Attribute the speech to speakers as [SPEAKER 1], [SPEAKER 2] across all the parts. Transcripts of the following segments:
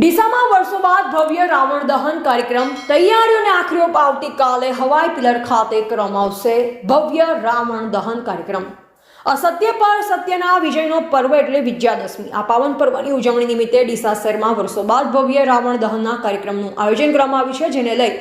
[SPEAKER 1] ડીસામાં વર્ષો બાદ ભવ્ય રાવણ દહન કાર્યક્રમ તૈયારીઓને આખરી ઓપ આવતીકાલે હવાઈ પિલર ખાતે કરવામાં આવશે ભવ્ય રાવણ દહન કાર્યક્રમ. અસત્ય પર સત્યના વિજયનો પર્વ એટલે વિજયાદશમી. આ પાવન પર્વની ઉજવણી નિમિત્તે ડીસા શહેરમાં વર્ષો બાદ ભવ્ય રાવણ દહનના કાર્યક્રમનું આયોજન કરવામાં આવ્યું છે, જેને લઈ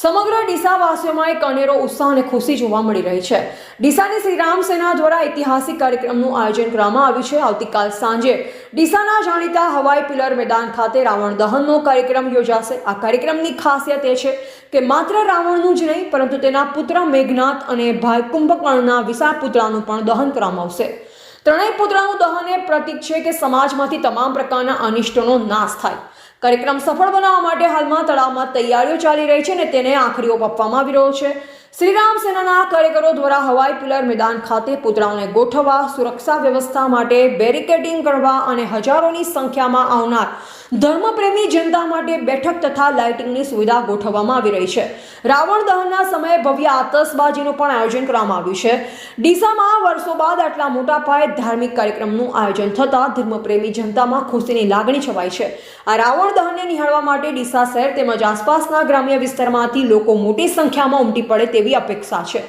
[SPEAKER 1] સમગ્ર ડીસાવાસીઓમાં એક અનેરો ઉત્સાહ અને ખુશી જોવા મળી રહી છે. ડીસાની શ્રીરામ સેના દ્વારા ઐતિહાસિક કાર્યક્રમનું આયોજન કરવામાં આવ્યું છે. આવતીકાલ સાંજે ડીસાના જાણીતા હવાઈ પિલર મેદાન ખાતે રાવણ દહનનો કાર્યક્રમ યોજાશે. આ કાર્યક્રમની ખાસિયત એ છે કે માત્ર રાવણનું જ નહીં, પરંતુ તેના પુત્ર મેઘનાથ અને ભાઈ કુંભકર્ણના વિશાળ પુતળાનું પણ દહન કરવામાં આવશે. ત્રણેય પુતળાનું દહન એ પ્રતીક છે કે સમાજમાંથી તમામ પ્રકારના અનિષ્ટોનો નાશ થાય. કાર્યક્રમ સફળ બનાવવા માટે હાલમાં તળાવમાં તૈયારીઓ ચાલી રહી છે અને તેને આખરી ઓપ આપવામાં આવી રહ્યો છે. શ્રીરામ સેનાના કાર્યકરો દ્વારા હવાઈ પિલર મેદાન ખાતે પુતળાઓને ગોઠવવા, સુરક્ષા વ્યવસ્થા માટે બેરિકેડિંગ કરવા અને હજારોની સંખ્યામાં આવનાર ધર્મપ્રેમી જનતા માટે બેઠક તથા લાઇટિંગની સુવિધા ગોઠવવામાં આવી રહી છે. રાવણ દહનના સમયે ભવ્ય આતશબાજીનું પણ આયોજન કરવામાં આવ્યું છે. ડીસામાં વર્ષો બાદ આટલા મોટા પાયે ધાર્મિક કાર્યક્રમનું આયોજન થતાં ધર્મપ્રેમી જનતામાં ખુશીની લાગણી છવાઈ છે. આ રાવણ દહનને નિહાળવા માટે ડીસા શહેર તેમજ આસપાસના ગ્રામ્ય વિસ્તારમાંથી લોકો મોટી સંખ્યામાં ઉમટી પડે તેવી અપેક્ષા છે.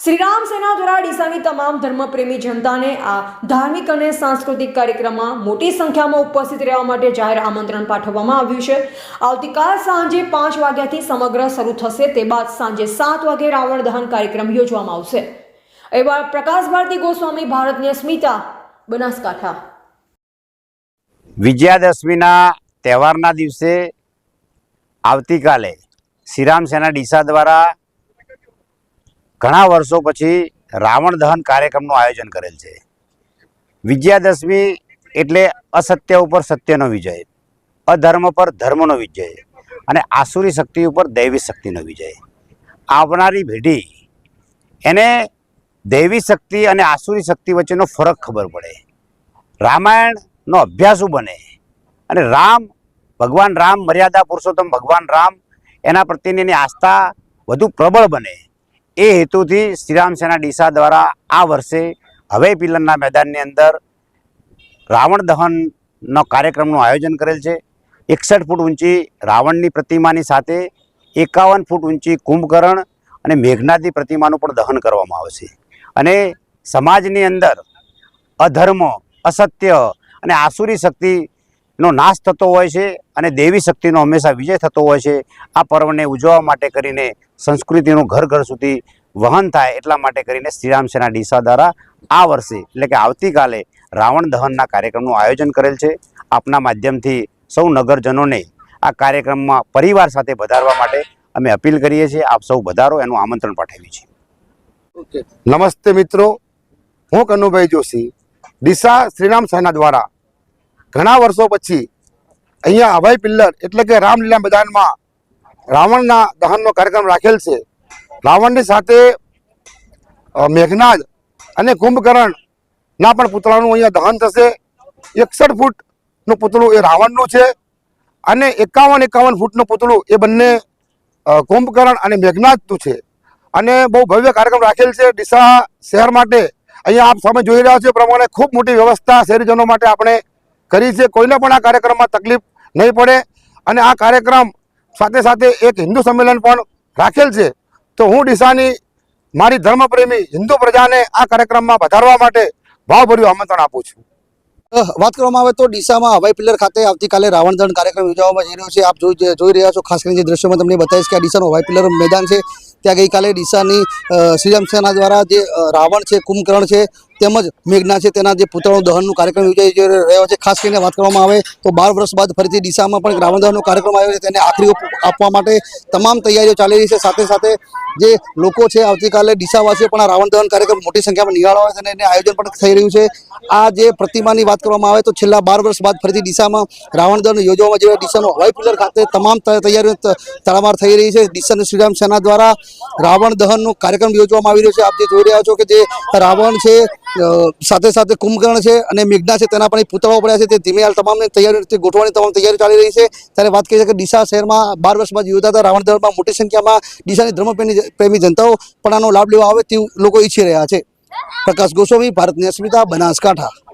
[SPEAKER 1] શ્રીરામ સેના દ્વારા ડીસાની તમામ ધર્મપ્રેમી જનતાને આ ધાર્મિક અને સાંસ્કૃતિક કાર્યક્રમમાં મોટી સંખ્યામાં ઉપસ્થિત રહેવા માટે જાહેર આમંત્રણ પાઠવવામાં આવ્યું છે. આવતીકાલ સાંજે પાંચ વાગ્યાથી સમગ્ર શરૂ થશે. તે બાદ સાંજે સાત વાગે રાવણ દહન કાર્યક્રમ યોજવામાં આવશે. એવા પ્રકાશ ભારતી ગોસ્વામી, ભારતની સ્મિતા, બનાસકાંઠા.
[SPEAKER 2] વિજયાદશમીના તહેવારના દિવસે આવતીકાલે શ્રીરામ સેના ડીસા દ્વારા ઘણા વર્ષો પછી રાવણ દહન કાર્યક્રમનું આયોજન કરેલ છે. વિજયાદશમી એટલે અસત્ય ઉપર સત્યનો વિજય, અધર્મ પર ધર્મનો વિજય અને આસુરી શક્તિ ઉપર દૈવી શક્તિનો વિજય. આવનારી પેઢી એને દૈવી શક્તિ અને આસુરી શક્તિ વચ્ચેનો ફરક ખબર પડે. રામાયણનો અભ્યાસ બને? અને રામ, ભગવાન રામ, મર્યાદા પુરુષોત્તમ ભગવાન રામ એના પ્રત્યેની એની આસ્થા વધુ પ્રબળ બને. એ હેતુથી શ્રીરામ સેના ડીસા દ્વારા આ વર્ષે હવે પિલરના મેદાનની અંદર રાવણ દહનનો કાર્યક્રમનું આયોજન કરેલ છે. એકસઠ ફૂટ ઊંચી રાવણની પ્રતિમાની સાથે એકાવન ફૂટ ઊંચી કુંભકર્ણ અને મેઘનાથની પ્રતિમાનું પણ દહન કરવામાં આવશે અને સમાજની અંદર અધર્મ, અસત્ય અને આસુરી શક્તિનો નાશ થતો હોય છે અને દેવી શક્તિનો હંમેશા વિજય થતો હોય છે. આ પર્વને ઉજવવા માટે કરીને સંસ્કૃતિનું ઘર ઘર સુધી વહન થાય એટલા માટે કરીને શ્રીરામ સેના ડીસા દ્વારા આ વર્ષે એટલે કે આવતીકાલે રાવણ દહનના કાર્યક્રમનું આયોજન કરેલ છે. આપના માધ્યમથી સૌ નગરજનોને આ કાર્યક્રમમાં પરિવાર સાથે વધારવા માટે અમે અપીલ કરીએ છીએ. આપ સૌ વધારો એનું આમંત્રણ પાઠવીએ છીએ.
[SPEAKER 3] નમસ્તે મિત્રો. હું કનુભાઈ જોશી. ડીસા શ્રીરામ સેના દ્વારા ઘણા વર્ષો પછી અહીંયા અભય પિલ્લર એટલે કે રામલીલા મેદાનમાં રાવણના દહનનો કાર્યક્રમ રાખેલ છે. રાવણની સાથે મેઘનાદ અને કુંભકર્ણના પણ પુતળાનું અહીંયા દહન થશે. એકસઠ ફૂટનું પુતળું એ રાવણનું છે અને એકાવન એકાવન ફૂટનું પુતળું એ બંને કુંભકર્ણ અને મેઘનાથનું છે. અને બહુ ભવ્ય કાર્યક્રમ રાખેલ છે. ડીસા શહેર માટે અહીંયા આપ સામે જોઈ રહ્યા છો પ્રમાણે ખૂબ મોટી વ્યવસ્થા શહેરીજનો માટે આપણે કરી છે. કોઈને પણ આ કાર્યક્રમમાં તકલીફ નહીં પડે અને આ કાર્યક્રમ સાથે સાથે એક હિન્દુ સંમેલન પણ રાખેલ છે. તો હું ડીસાની, મારી ધર્મપ્રેમી હિન્દુ પ્રજાને આ કાર્યક્રમમાં વધારવા માટે ભાવભર્યું આમંત્રણ આપું છું.
[SPEAKER 4] વાત કરવામાં આવે તો ડીસામાં હવાઈ પિલ્લર ખાતે આવતીકાલે રાવણ દહન કાર્યક્રમ યોજવામાં જઈ રહ્યો છે. આપ જોઈ રહ્યા છો, ખાસ કરીને જે દ્રશ્યોમાં તમને બતાવીશ કે આ ડીસાનું હવાઈ પિલ્લર મેદાન છે. ત્યાં ગઈકાલે ડીસાની શ્રીરામ સેના દ્વારા જે રાવણ છે, કુંભકર્ણ છે તેમજ મેઘના છે, તેના જે પુતળાનું દહનનું કાર્યક્રમ યોજાઈ રહ્યો છે ખાસ કરીને વાત કરવામાં આવે તો બાર વર્ષ બાદ ફરીથી ડીસામાં પણ રાવણ દહનનો કાર્યક્રમ આવ્યો છે, તેને આખરી આપવા માટે તમામ તૈયારીઓ ચાલી રહી છે. સાથે સાથે જે લોકો છે, આવતીકાલે ડીસાવાસીઓ પણ આ રાવણ દહન કાર્યક્રમ મોટી સંખ્યામાં નિહાળવા છે અને એને આયોજન પણ થઈ રહ્યું છે. આ જે પ્રતિમાની વાત કરવામાં આવે તો છેલ્લા બાર વર્ષ બાદ ફરીથી ડીસામાં રાવણ દહન યોજવામાં જેવા ડીસાનો હવાઈ પિલર ખાતે તમામ તૈયારીઓ તડામાર થઈ રહી છે. ડીસાની શ્રીરામ સેના દ્વારા રાવણ દહનનો કાર્યક્રમ યોજવામાં આવી રહ્યો છે. આપ જે જોઈ રહ્યા છો કે જે રાવણ છે સાથે સાથે કુંભકર્ણ છે અને મેઘના છે, તેના પણ પૂતળાઓ પડ્યા છે. તે ધીમે હાલ તમામને તૈયારી ગોઠવવાની તમામ તૈયારી ચાલી રહી છે. ત્યારે વાત કરીએ કે ડીસા શહેરમાં બાર વર્ષ બાદ યોજાતા રાવણ દહનમાં મોટી સંખ્યામાં ડીસાની ધર્મપ્રેમી, પ્રેમી જનતાઓ પણ આનો લાભ લેવા આવે તેવું લોકો ઈચ્છી રહ્યા છે. પ્રકાશ ગોસ્વામી, ભારતની અસ્મિતા, બનાસકાંઠા.